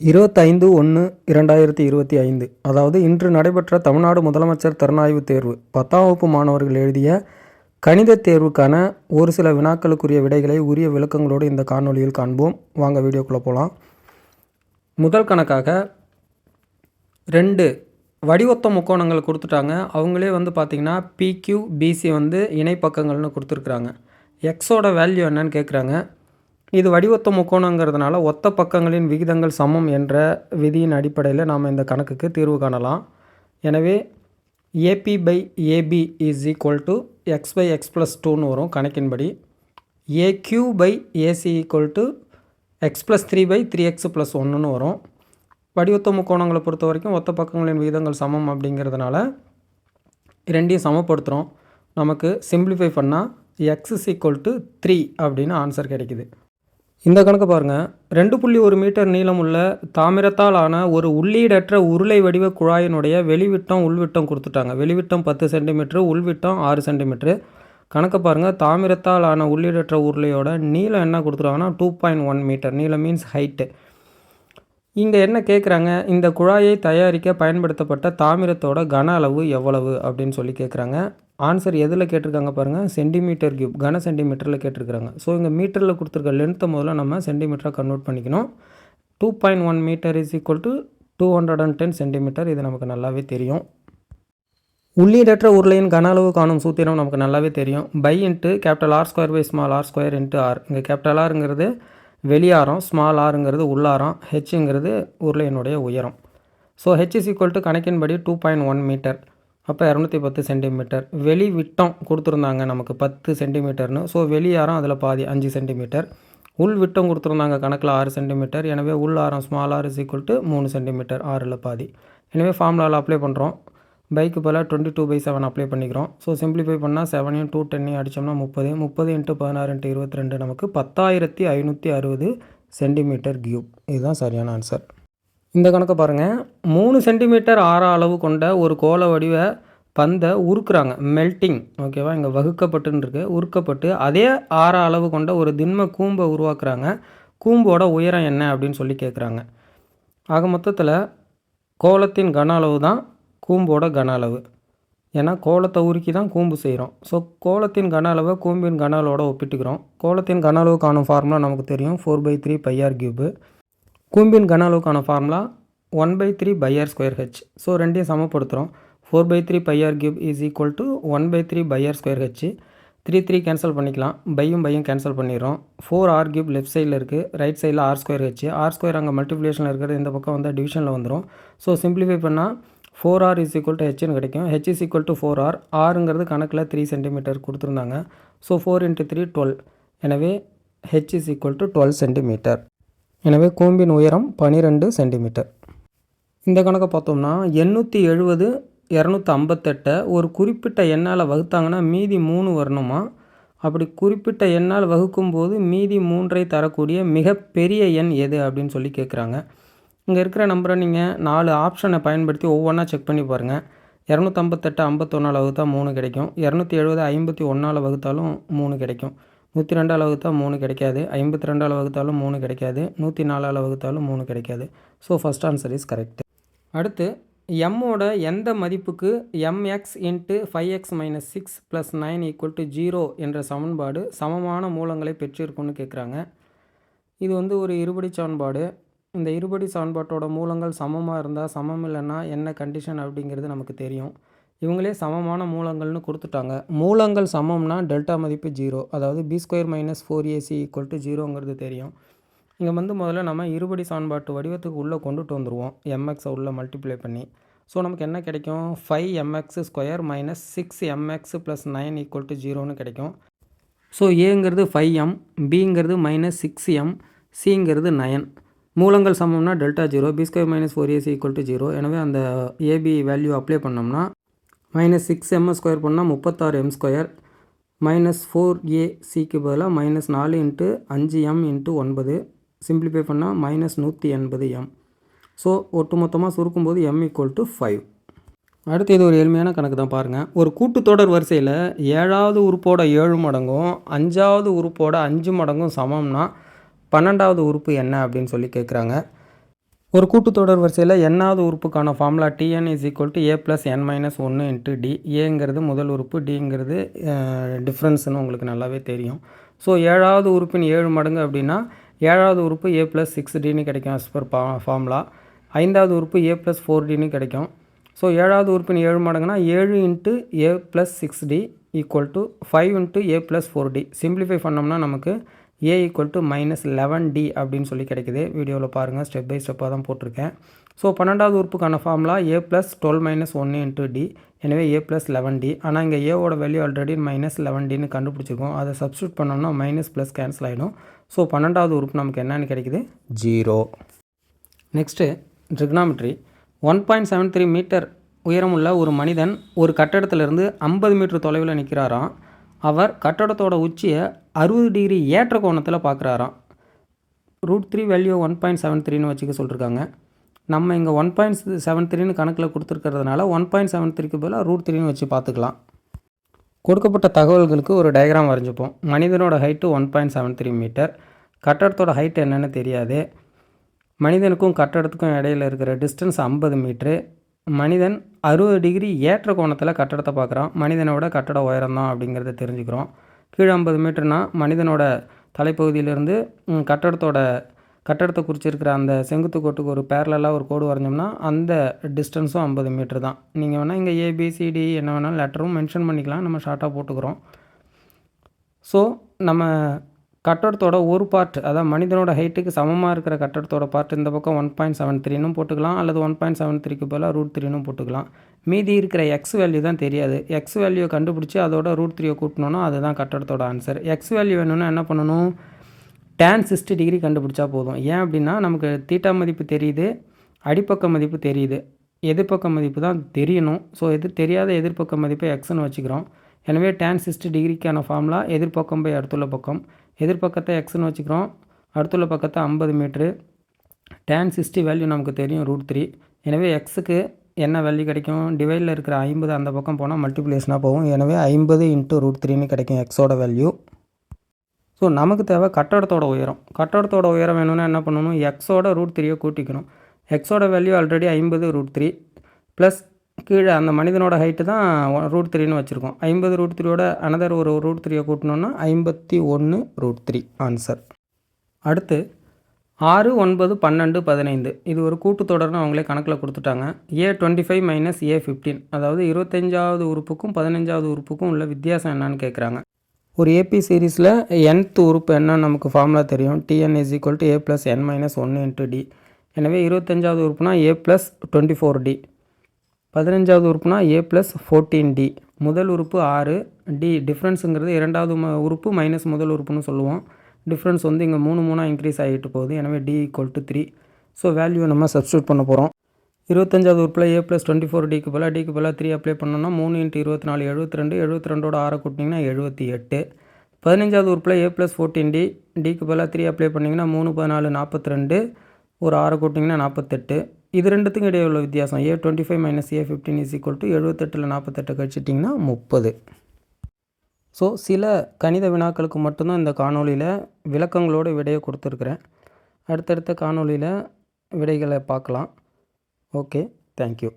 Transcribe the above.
இருபத்தைந்து ஒன்று இரண்டாயிரத்தி இருபத்தி ஐந்து. அதாவது இன்று நடைபெற்ற தமிழ்நாடு முதலமைச்சர் திறனாய்வு தேர்வு. பத்தாம் வகுப்பு மாணவர்கள் எழுதிய கணித தேர்வுக்கான ஒரு சில வினாக்களுக்குரிய விடைகளை உரிய விளக்கங்களோடு இந்த காணொலியில் காண்போம். வாங்க வீடியோக்குள்ளே போகலாம் முதல் கணக்காக ரெண்டு வடிவொத்த முக்கோணங்கள் கொடுத்துட்டாங்க. அவங்களே வந்து பார்த்திங்கன்னா பிக்யூ பிசி வந்து இணைப்பக்கங்கள்னு கொடுத்துருக்குறாங்க. எக்ஸோட வேல்யூ என்னன்னு கேட்குறாங்க இது வடிவொத்த முக்கோணங்கிறதுனால ஒத்த பக்கங்களின் விகிதங்கள் சமம் என்ற விதியின் அடிப்படையில் நாம் இந்த கணக்குக்கு தீர்வு காணலாம். எனவே AB by AB is equal to X by X plus டூன்னு வரும் கணக்கின்படி. AQ by AC equal to X plus three by three X plus ஒன்றுன்னு வரும். வடிவத்த முக்கோணங்களை பொறுத்த வரைக்கும் ஒத்த பக்கங்களின் விகிதங்கள் சமம் அப்படிங்கிறதுனால ரெண்டையும் சமப்படுத்துகிறோம் நமக்கு சிம்பிளிஃபை பண்ணால் X is equal to three அப்படின்னு ஆன்சர் கிடைக்குது. இந்த கணக்கு பாருங்கள் ரெண்டு புள்ளி ஒரு மீட்டர் நீளம் உள்ள தாமிரத்தால் ஆன ஒரு உள்ளீடற்ற உருளை வடிவ குழாயினுடைய வெளிவிட்டம் உள்விட்டம் கொடுத்துட்டாங்க. வெளிவிட்டம் பத்து சென்டிமீட்ரு உள்விட்டம் ஆறு சென்டிமீட்ரு கணக்கை பாருங்கள் தாமிரத்தால் ஆன உள்ளீடற்ற உருளையோட நீளம் என்ன கொடுத்துருவாங்கன்னா டூ பாயிண்ட் ஒன் மீட்டர் நீளம் மீன்ஸ் ஹைட்டு இங்கே என்ன கேட்குறாங்க இந்த குழாயை தயாரிக்க பயன்படுத்தப்பட்ட தாமிரத்தோட கன அளவு எவ்வளவு அப்படின்னு சொல்லி கேட்குறாங்க ஆன்சர் எதில் கேட்டிருக்காங்க பாருங்கள் சென்டிமீட்டர் கியூப் கன சென்டிமீட்டரில் கேட்டிருக்கிறாங்க. ஸோ இங்கே மீட்டரில் கொடுத்துருக்க லென்த்தை முதல்ல நம்ம சென்டிமீட்டராக கன்வெர்ட் பண்ணிக்கணும். Two point one metre is equal to two hundred and ten centimetre இது நமக்கு நல்லாவே தெரியும். உள்ளீடற்ற உருளையின் கன அளவு காணும் சூத்திரம் நமக்கு நல்லாவே தெரியும். Pi into capital R square pi small R square into R இங்கே கேபிட்டல் ஆருங்கிறது வெளியாரம் ஸ்மால் ஆருங்கிறது உள்ளாரம் ஹெச்ங்கிறது உருளையினுடைய உயரம். So H is equal to கணக்கின்படி two point one metre அப்போ இரநூத்தி பத்து சென்டிமீட்டர். வெளி விட்டம் கொடுத்துருந்தாங்க நமக்கு பத்து சென்டிமீட்டர்னு. ஸோ வெளியாரம் அதில் பாதி அஞ்சு சென்டிமீட்டர். உள் விட்டம் கொடுத்துருந்தாங்க கணக்கில் ஆறு சென்டிமீட்டர். எனவே உள் ஆரம் small R is equal to மூணு சென்டிமீட்டர் ஆறில் பாதி. எனவே ஃபார்முலாவில் அப்ளை பண்ணுறோம் பைக்கு போல் twenty two by seven apply பண்ணிக்கிறோம். ஸோ சிம்பிளிஃபை பண்ணால் செவனையும் டூ டென்னையும் அடித்தோம்னா முப்பது. முப்பது இன்ட்டு பதினாறு இன்ட்டு இருபத்தி ரெண்டு நமக்கு பத்தாயிரத்தி ஐநூற்றி அறுபது சென்டிமீட்டர் கியூப் இதுதான் சரியான ஆன்சர் இந்த கணக்கை பாருங்கள் மூணு சென்டிமீட்டர் ஆற அளவு கொண்ட ஒரு கோள வடிவ பந்தை உருக்குறாங்க. மெல்ட்டிங் ஓகேவா இங்கே வகுக்கப்பட்டுன்னு உருக்கப்பட்டு அதே ஆற அளவு கொண்ட ஒரு திண்ம கூம்பை உருவாக்குறாங்க. கூம்போட உயரம் என்ன அப்படின்னு சொல்லி கேட்குறாங்க ஆக மொத்தத்தில் கோலத்தின் கன அளவு தான் கூம்போட கன அளவு. ஏன்னா கோலத்தை உருக்கி தான் கூம்பு செய்கிறோம் ஸோ கோலத்தின் கன அளவை கூம்பின் கன அளவோட ஒப்பிட்டுக்கிறோம். கோலத்தின் கன அளவு காணும் ஃபார்முலா நமக்கு தெரியும். Four by three pi r cube கூம்பின் கன அளவுக்கான formula one by three pi r square H so ரெண்டையும் சமப்படுத்துகிறோம் four by three pi r cube is equal to one by three pi r square H three three cancel பண்ணிக்கலாம். பையும் பையும் cancel பண்ணிடுறோம். Four R cube left சைடில் இருக்குது right சைடில் R square H R square அங்கே மல்டிப்ளிகேஷனில் இருக்கிறது இந்த பக்கம் வந்து டிவிஷனில் வந்துடும் ஸோ சிம்பிளிஃபை பண்ணால் four R is equal to ஹெச்னு கிடைக்கும். H is equal to four R ஆருங்கிறது கணக்கில் த்ரீ சென்டிமீட்டர் கொடுத்துருந்தாங்க. So four into three twelve எனவே H is equal to twelve centimetre எனவே கூம்பின் உயரம் பனிரெண்டு சென்டிமீட்டர். இந்த கணக்கை பார்த்தோம்னா எண்ணூற்றி எழுபது இரநூத்தி ஐம்பத்தெட்டை ஒரு குறிப்பிட்ட எண்ணால் வகுத்தாங்கன்னா மீதி மூணு வரணுமா? அப்படி குறிப்பிட்ட எண்ணால் வகுக்கும்போது மீதி மூன்றை தரக்கூடிய மிகப்பெரிய எண் எது அப்படின்னு சொல்லி கேட்குறாங்க இங்கே இருக்கிற நம்பரை நீங்கள் நாலு ஆப்ஷனை பயன்படுத்தி ஒவ்வொன்றா செக் பண்ணி பாருங்கள் இரநூத்தம்பத்தெட்டு ஐம்பத்தொன்னால் வகுத்தால் மூணு கிடைக்கும். இரநூத்தி எழுபது ஐம்பத்தி ஒன்றால் வகுத்தாலும் மூணு கிடைக்கும். நூற்றி ரெண்டால் வகுத்தால் மூணு கிடைக்காது. ஐம்பத்தி ரெண்டால் வகுத்தாலும் மூணு கிடைக்காது. நூற்றி நாலால் வகுத்தாலும் மூணு கிடைக்காது. So first answer is correct அடுத்து எம்மோட எந்த மதிப்புக்கு M X into five X minus six plus nine equal to zero என்ற சமன்பாடு சமமான மூலங்களை பெற்றிருக்கும்னு கேட்குறாங்க இது வந்து ஒரு இருபடி சமன்பாடு. இந்த இருபடி சமன்பாட்டோட மூலங்கள் சமமாக இருந்தால் சமம் இல்லைன்னா என்ன கண்டிஷன் அப்படிங்கிறது நமக்கு தெரியும். இவங்களே சமமான மூலங்கள்னு கொடுத்துட்டாங்க. மூலங்கள் சமம்னா டெல்டா மதிப்பு ஜீரோ. அதாவது B square minus four AC equal to ஜீரோங்கிறது தெரியும். இங்கே வந்து முதல்ல நம்ம இருபடி சான்பாட்டு வடிவத்துக்கு உள்ளே கொண்டுட்டு வந்துடுவோம் எம்எக்ஸை உள்ளே மல்டிப்ளை பண்ணி. ஸோ நமக்கு என்ன கிடைக்கும்? Five M X square minus six M X plus nine equal to ஜீரோன்னு கிடைக்கும். ஸோ ஏங்கிறது ஃபைவ் எம் பிங்கிறது மைனஸ் சிக்ஸ் எம் சிங்கிறது நயன் மூலங்கள் சமம்னா delta zero. B square minus four AC equal to zero. எனவே அந்த ஏபி வேல்யூ அப்ளை பண்ணோம்னா minus six M square பண்ணால் முப்பத்தாறு M square minus four A சிக்கு பதிலாக மைனஸ் நாலு இன்ட்டு அஞ்சு எம் இன்ட்டு ஒன்பது. சிம்பிளிஃபை பண்ணால் மைனஸ் நூற்றி எண்பது எம் ஸோ ஒட்டுமொத்தமாக சுருக்கும்போது எம் ஈக்குவல் டு ஃபைவ் அடுத்து இது ஒரு எளிமையான கணக்கு தான் பாருங்கள் ஒரு கூட்டுத்தொடர் வரிசையில் ஏழாவது உறுப்போட ஏழு மடங்கும் அஞ்சாவது உறுப்போட அஞ்சு மடங்கும் சமம்னா பன்னெண்டாவது உறுப்பு என்ன அப்படின்னு சொல்லி கேட்குறாங்க ஒரு கூட்டுத்தொடர் வரிசையில் என்னாவது உறுப்புக்கான formula TN is equal to A plus N minus ஒன்று இன்ட்டு டி ஏங்கிறது முதல் உறுப்பு டிங்கிறது டிஃப்ரென்ஸ்னு உங்களுக்கு நல்லாவே தெரியும். ஸோ ஏழாவது உறுப்பின் ஏழு மடங்கு அப்படின்னா ஏழாவது உறுப்பு ஏ ப்ளஸ் சிக்ஸ் டின்னு கிடைக்கும் அஸ் பர் ஃபார்முலா ஐந்தாவது உறுப்பு ஏ ப்ளஸ் ஃபோர் டின்னு கிடைக்கும். ஸோ ஏழாவது உறுப்பின் ஏழு மடங்குனா ஏழு into A plus six D equal to five into A plus four D simplify பண்ணோம்னா நமக்கு A equal to minus eleven D அப்படின்னு சொல்லி கிடைக்குது. வீடியோவில் பாருங்கள் ஸ்டெப் பை ஸ்டெப்பாக தான் போட்டிருக்கேன். ஸோ பன்னெண்டாவது உறுப்புக்கான formula A plus twelve minus ஒன்று இன்ட்டு டி எனவே ஏ ப்ளஸ் லெவன் டி ஆனால் இங்கே ஏவோட வேல்யூ ஆல்ரெடி மைனஸ் லெவன் டின்னு கண்டுபிடிச்சிருக்கோம். அதை சப்ஸ்டியூட் பண்ணோம்னா மைனஸ் ப்ளஸ் கேன்சல் ஆகிடும் ஸோ பன்னெண்டாவது உறுப்பு நமக்கு என்னென்னு கிடைக்குது? Zero next trigonometry one point seven three metre உயரமுள்ள ஒரு மனிதன் ஒரு கட்டடத்திலிருந்து ஐம்பது மீட்டர் தொலைவில் நிற்கிறாராம் அவர் கட்டடத்தோட உச்சியை அறுபது டிகிரி ஏற்ற கோணத்தில் பார்க்குறாராம் root three value one point seven த்ரீன்னு வச்சுக்க சொல்லியிருக்காங்க நம்ம இங்கே ஒன் பாயிண்ட் செவன் த்ரீன்னு கணக்கில் கொடுத்துருக்கிறதுனால ஒன் பாயிண்ட் செவன் த்ரீக்கு பதிலாக ரூட் த்ரீன்னு வச்சு பார்த்துக்கலாம் கொடுக்கப்பட்ட தகவல்களுக்கு ஒரு டயக்ராம் வரைஞ்சிப்போம். மனிதனோட height one point seven three metre. கட்டடத்தோட height என்னென்னு தெரியாது. மனிதனுக்கும் கட்டடத்துக்கும் இடையில இருக்கிற டிஸ்டன்ஸ் ஐம்பது மீட்ரு மனிதன் அறுபது டிகிரி ஏற்ற கோணத்தில் கட்டடத்தை பார்க்குறான். மனிதனோட கட்டட உயரம் தான் அப்படிங்கிறத தெரிஞ்சுக்கிறோம். கீழே ஐம்பது மீட்டர்னா மனிதனோட தலைப்பகுதியிலேருந்து கட்டடத்தோட கட்டடத்தை குறிச்சிருக்கிற அந்த செங்குத்து கோட்டுக்கு ஒரு பேரலாக ஒரு கோடு வரைஞ்சோம்னா அந்த டிஸ்டன்ஸும் ஐம்பது மீட்ரு தான். நீங்கள் வேணால் இங்கே ஏபிசிடி என்ன வேணாலும் லெட்டரும் மென்ஷன் பண்ணிக்கலாம். நம்ம ஷார்ட்டாக போட்டுக்கிறோம். ஸோ நம்ம கட்டடத்தோட ஒரு பார்ட் அதாவது மனிதனோட ஹைட்டுக்கு சமமாக இருக்கிற கட்டடத்தோட பார்ட் இந்த பக்கம் ஒன் பாயிண்ட் செவன் த்ரீனும் போட்டுக்கலாம். அல்லது ஒன் பாயிண்ட் செவன் த்ரீக்கு பதிலாக ரூட் த்ரீனும் போட்டுக்கலாம். மீதி இருக்கிற எக்ஸ் வேல்யூ தான் தெரியாது. எக்ஸ் வேல்யூ கண்டுபிடிச்சி அதோட ரூட் த்ரீயை கூட்டணும்னா அதுதான் கட்டடத்தோட ஆன்சர் எக்ஸ் வேல்யூ வேணும்னா என்ன பண்ணணும்? டேன் சிக்ஸ்டி டிகிரி கண்டுபிடிச்சா போதும். ஏன் அப்படின்னா நமக்கு தீட்டா மதிப்பு தெரியுது அடிப்பக்க மதிப்பு தெரியுது. எதிர்ப்பக்க மதிப்பு தான் தெரியணும். ஸோ எதிர் தெரியாத எதிர்ப்பக்க மதிப்பை எக்ஸ்னு வச்சுக்கிறோம். எனவே டேன் சிக்ஸ்டி டிகிரிக்கான ஃபார்முலா எதிர்பக்கம் பை அடுத்துள்ள பக்கம். எதிர்பக்கத்தை எக்ஸ்னு வச்சுக்கிறோம். அடுத்துள்ள பக்கத்தை ஐம்பது மீட்ரு டேன் சிக்ஸ்டி வேல்யூ நமக்கு தெரியும் ரூட் த்ரீ எனவே எக்ஸுக்கு என்ன வேல்யூ கிடைக்கும்? டிவைடில் இருக்கிற ஐம்பது அந்த பக்கம் போனால் மல்டிப்ளேஷனாக போகும். எனவே ஐம்பது இன்ட்டு ரூட் த்ரீன்னு கிடைக்கும் எக்ஸோட வேல்யூ ஸோ நமக்கு தேவை கட்டடத்தோட உயரம். கட்டடத்தோட உயரம் வேணும்னா என்ன பண்ணணும்? எக்ஸோட ரூட் த்ரீயை கூட்டிக்கணும். எக்ஸோட வேல்யூ ஆல்ரெடி ஐம்பது ரூட் த்ரீ ப்ளஸ் கீழே அந்த மனிதனோட ஹைட்டு தான் ரூட் த்ரீன்னு வச்சுருக்கோம். ஐம்பது ரூட் த்ரீயோட அனதர் ஒரு ரூட் த்ரீயை கூட்டினோன்னா ஐம்பத்தி ஒன்று ரூட் த்ரீ ஆன்சர் அடுத்து ஆறு ஒன்பது பன்னெண்டு பதினைந்து. இது ஒரு கூட்டுத்தொடர்னு அவங்களே கணக்கில் கொடுத்துட்டாங்க. A twenty five minus A fifteen அதாவது இருபத்தஞ்சாவது உறுப்புக்கும் பதினஞ்சாவது உறுப்புக்கும் உள்ள வித்தியாசம் என்னன்னு கேட்குறாங்க ஒரு ஏபி சீரீஸில் என்த் உறுப்பு என்ன நமக்கு ஃபார்முலா தெரியும். TN is equal to A plus N minus ஒன்று இன்ட்டு டி எனவே இருபத்தஞ்சாவது உறுப்புனா A plus twenty four D பதினஞ்சாவது உறுப்புனா ஏ ப்ளஸ் ஃபோர்டீன் டி முதல் உறுப்பு ஆறு. டி டிஃப்ரென்ஸுங்கிறது இரண்டாவது ம உறுப்பு மைனஸ் முதல் உறுப்புன்னு சொல்லுவோம். டிஃப்ரென்ஸ் வந்து இங்கே மூணு மூணாக இன்க்ரீஸ் ஆகிட்டு போகுது. எனவே d equal to three so value நம்ம சப்ஸ்டியூட் பண்ண போகிறோம் இருபத்தஞ்சாவது உறுப்பில் ஏ ப்ளஸ் டுவெண்ட்டி ஃபோர் டிக்கு பதிலாக டிக்கு பதிலாக த்ரீ அப்ளை பண்ணோம்னா மூணு இன்ட்டு இருபத்தி நாலு எழுபத்தி ரெண்டு. எழுபத்தி ரெண்டோட ஆறை கூட்டிங்கன்னா எழுபத்தி எட்டு. பதினஞ்சாவது உறுப்பில் ஏ ப்ளஸ் ஃபோர்டீன் டி டிக்கு பதிலாக த்ரீ அப்ளை பண்ணிங்கன்னா மூணு பதினாலு நாற்பத்தி ரெண்டு. ஒரு ஆறை கூட்டிங்கன்னா நாற்பத்தெட்டு இது ரெண்டுத்துக்கும் இடையே உள்ள வித்தியாசம். A twenty five minus a fifteen is equal to எழுபத்தெட்டில் நாற்பத்தெட்டு கழிச்சிட்டிங்கன்னா முப்பது. ஸோ சில கணித வினாக்களுக்கு மட்டும்தான் இந்த காணொலியில் விளக்கங்களோட விடையை கொடுத்துருக்குறேன். அடுத்தடுத்த காணொலியில் விடைகளை பார்க்கலாம். Okay thank you